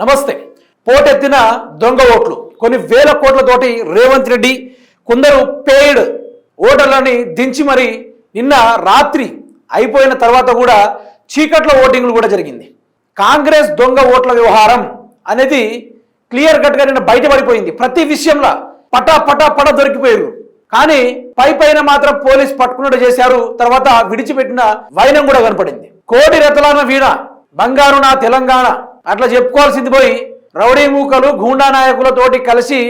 నమస్తే. పోటెత్తిన దొంగ ఓట్లు. కొన్ని వేల కోట్లతోటి రేవంత్ రెడ్డి కొందరు పేయిడ్ ఓటర్లని దించి మరి నిన్న రాత్రి అయిపోయిన తర్వాత కూడా చీకట్ల ఓటింగ్లు కూడా జరిగింది. కాంగ్రెస్ దొంగ ఓట్ల వ్యవహారం అనేది క్లియర్ కట్గా నిన్న బయటపడిపోయింది. ప్రతి విషయంలో పటా పటా పట దొరికిపోయారు. కానీ పై పైన మాత్రం పోలీస్ పట్టుకున్నట్టు చేశారు. తర్వాత విడిచిపెట్టిన వైనం కూడా కనపడింది. కోటి రతలాన వీణ బంగారు నా తెలంగాణ అట్లా చెప్పుకోవాల్సింది పోయి రౌడీ మూకలు గూండా నాయకులతోటి కలిసి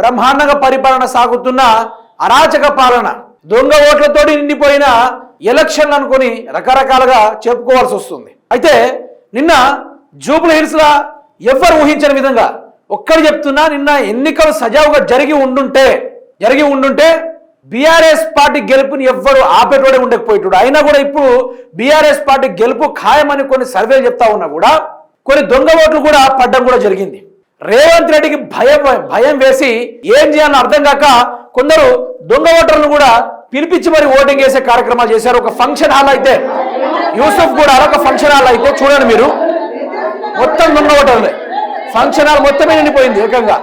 బ్రహ్మాండంగా పరిపాలన సాగుతున్న అరాచక పాలన. దొంగ ఓట్లతోటి నిండిపోయిన ఎలక్షన్లు అనుకొని రకరకాలుగా చెప్పుకోవాల్సి వస్తుంది. అయితే నిన్న జూబ్లీ హిల్స్లా ఎవ్వరు ఊహించని విధంగా ఒక్కడు చెప్తున్నా నిన్న ఎన్నికలు సజావుగా జరిగి ఉండుంటే జరిగి ఉండుంటే బీఆర్ఎస్ పార్టీ గెలుపుని ఎవ్వరు ఆపేటోడే ఉండకపోయేటోడు. అయినా కూడా ఇప్పుడు బీఆర్ఎస్ పార్టీ గెలుపు ఖాయమని కొన్ని సర్వేలు చెప్తా ఉన్నా కూడా కొన్ని దొంగ ఓట్లు కూడా పడ్డం కూడా జరిగింది. రేవంత్ రెడ్డికి భయం భయం వేసి ఏం చేయాలని అర్థం కాక కొందరు దొంగ ఓటర్లను కూడా పిలిపించి మరి ఓటింగ్ వేసే కార్యక్రమాలు చేశారు. ఒక ఫంక్షన్ హాల్ అయితే యూసఫ్ కూడా ఒక ఫంక్షన్ హాల్ అయితే చూడండి మీరు. మొత్తం దొంగ ఓటర్లే. ఫంక్షన్ హాల్ మొత్తమే నిండిపోయింది ఏకంగా.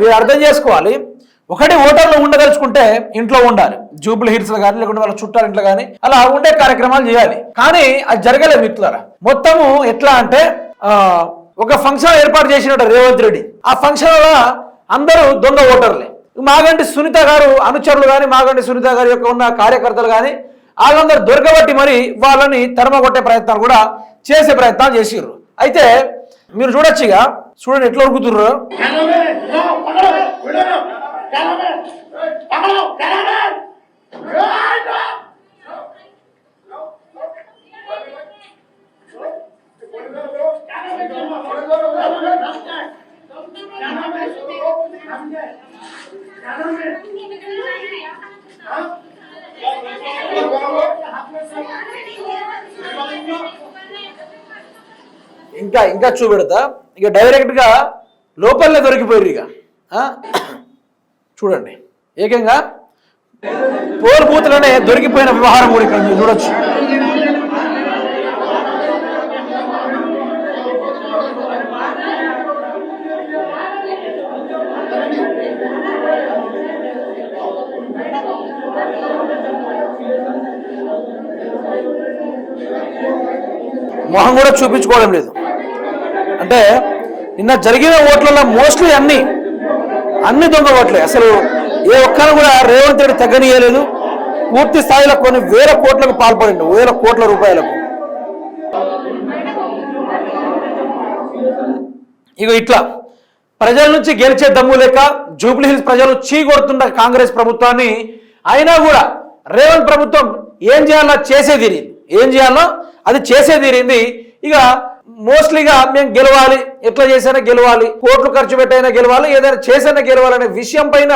మీరు అర్థం చేసుకోవాలి. ఒకటి ఓటర్లు ఉండదలుచుకుంటే ఇంట్లో ఉండాలి. జూబుల్ హిల్స్ కానీ లేకుంటే వాళ్ళ చుట్టాల ఇంట్లో కానీ అలా ఉండే కార్యక్రమాలు చేయాలి. కానీ అది జరగలేదు మిత్రులారా. మొత్తము ఎట్లా అంటే ఒక ఫంక్షన్ ఏర్పాటు చేసినట్టు రేవంత్ రెడ్డి. ఆ ఫంక్షన్ వల్ల అందరూ దొంగ ఓటర్లే. మాగంటి సునీత గారు అనుచరులు కానీ మాగంటి సునీత గారి యొక్క ఉన్న కార్యకర్తలు కానీ వాళ్ళందరూ దొరకబట్టి మరి వాళ్ళని తరమగొట్టే ప్రయత్నాలు కూడా చేసే ప్రయత్నాలు చేసిర్రు. అయితే మీరు చూడొచ్చు ఇక చూడండి ఎట్లా ఉరుకుతుర్రు ఇంకా ఇంకా చూపెడతా. ఇక డైరెక్ట్గా లోపలనే దొరికిపోయారు ఇక. ఆ? చూడండి. ఏకంగా పోల్ బూత్లోనే దొరికిపోయిన వ్యవహారం కూడా ఇక్కడ మీరు చూడొచ్చు. మొహం కూడా చూపించుకోవడం లేదు. అంటే నిన్న జరిగిన ఓట్లలో మోస్ట్లీ అన్ని అన్ని దొంగ ఓట్లే. అసలు ఏ ఒక్కరు కూడా రేవంత్ రెడ్డి తగ్గనీయలేదు. పూర్తి స్థాయిలో కొన్ని వేల కోట్లకు పాల్పడింది వేల కోట్ల రూపాయలకు. ఇక ఇట్లా. ప్రజల నుంచి గెలిచే దమ్ము లేక జూబ్లీ హిల్స్ ప్రజలు చీకొడుతున్న కాంగ్రెస్ ప్రభుత్వాన్ని అయినా కూడా రేవంత్ ప్రభుత్వం ఏం చేయాలో చేసే తీరింది ఏం చేయాలో అది చేసే తీరింది ఇక మోస్ట్లీగా మేము గెలవాలి. ఎట్లా చేసైనా గెలవాలి. కోట్లు ఖర్చు పెట్టైనా గెలవాలి. ఏదైనా చేసైనా గెలవాలనే విషయం పైన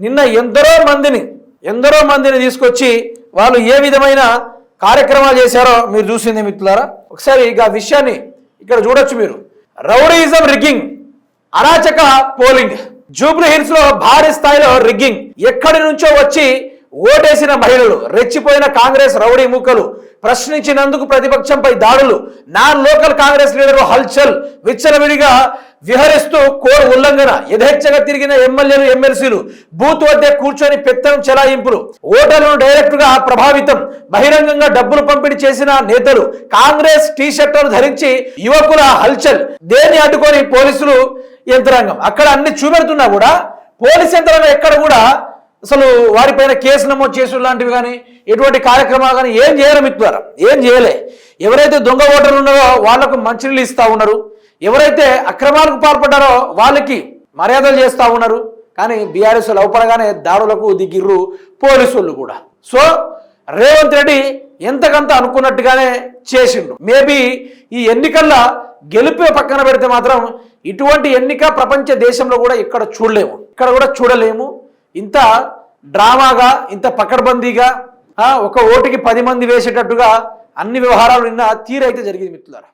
నిన్న ఎందరో మందిని ఎందరో మందిని తీసుకొచ్చి వాళ్ళు ఏ విధమైన కార్యక్రమాలు చేశారో మీరు చూసింది మిత్రులారా? ఒకసారి ఇక విషయాన్ని ఇక్కడ చూడొచ్చు మీరు. రౌడీజం రిగ్గింగ్ అరాచక పోలింగ్. జూబ్లీ హిల్స్లో భారీ స్థాయిలో రిగ్గింగ్. ఎక్కడి నుంచో వచ్చి ఓటేసిన మహిళలు రెచ్చిపోయిన కాంగ్రెస్ రౌడీ ముక్కలు ప్రశ్నించినందుకు ప్రతిపక్షంపై దాడులు నాన్ లోకల్ కాంగ్రెస్ లీడర్ హల్చల్ విచ్చలవిడిగా విహరిస్తూ కోడ్ ఉల్లంఘన యథేచ్ఛగా తిరిగిన ఎమ్మెల్యేలు ఎమ్మెల్సీలు బూత్ వద్ద కూర్చొని పెత్తనం చెలాయింపులు ఓటర్లను డైరెక్ట్గా ప్రభావితం బహిరంగంగా డబ్బులు పంపిణీ చేసిన నేతలు కాంగ్రెస్ టీ షర్ట్లను ధరించి యువకుల హల్చల్ దేన్ని అడ్డుకొని పోలీసులు యంత్రాంగం? అక్కడ అన్ని చూపెడుతున్నా కూడా పోలీస్ యంత్రాంగం ఎక్కడ కూడా అసలు వారిపైన కేసు నమోదు చేసు లాంటివి కానీ ఎటువంటి కార్యక్రమాలు కానీ ఏం చేయరు ద్వారా ఏం చేయలే. ఎవరైతే దొంగ ఓటర్లు ఉన్నారో వాళ్ళకు మంచినీళ్ళు ఇస్తా ఉన్నారు. ఎవరైతే అక్రమాలకు పాల్పడ్డారో వాళ్ళకి మర్యాదలు చేస్తూ ఉన్నారు. కానీ బీఆర్ఎస్ లోపడగానే దాడులకు దిగిర్రు పోలీసులు కూడా. సో రేవంత్ రెడ్డి ఎంతకంత అనుకున్నట్టుగానే చేసిండు. మేబీ ఈ ఎన్నికల్లో గెలిపే పక్కన పెడితే మాత్రం ఇటువంటి ఎన్నిక ప్రపంచ దేశంలో కూడా ఇక్కడ చూడలేము. ఇక్కడ కూడా చూడలేము. ఇంత డ్రామాగా ఇంత పకడ్బందీగా ఒక ఓటుకి పది మంది వేసేటట్టుగా అన్ని వ్యవహారాలు నిన్న తీరైతే జరిగింది మిత్రులారా.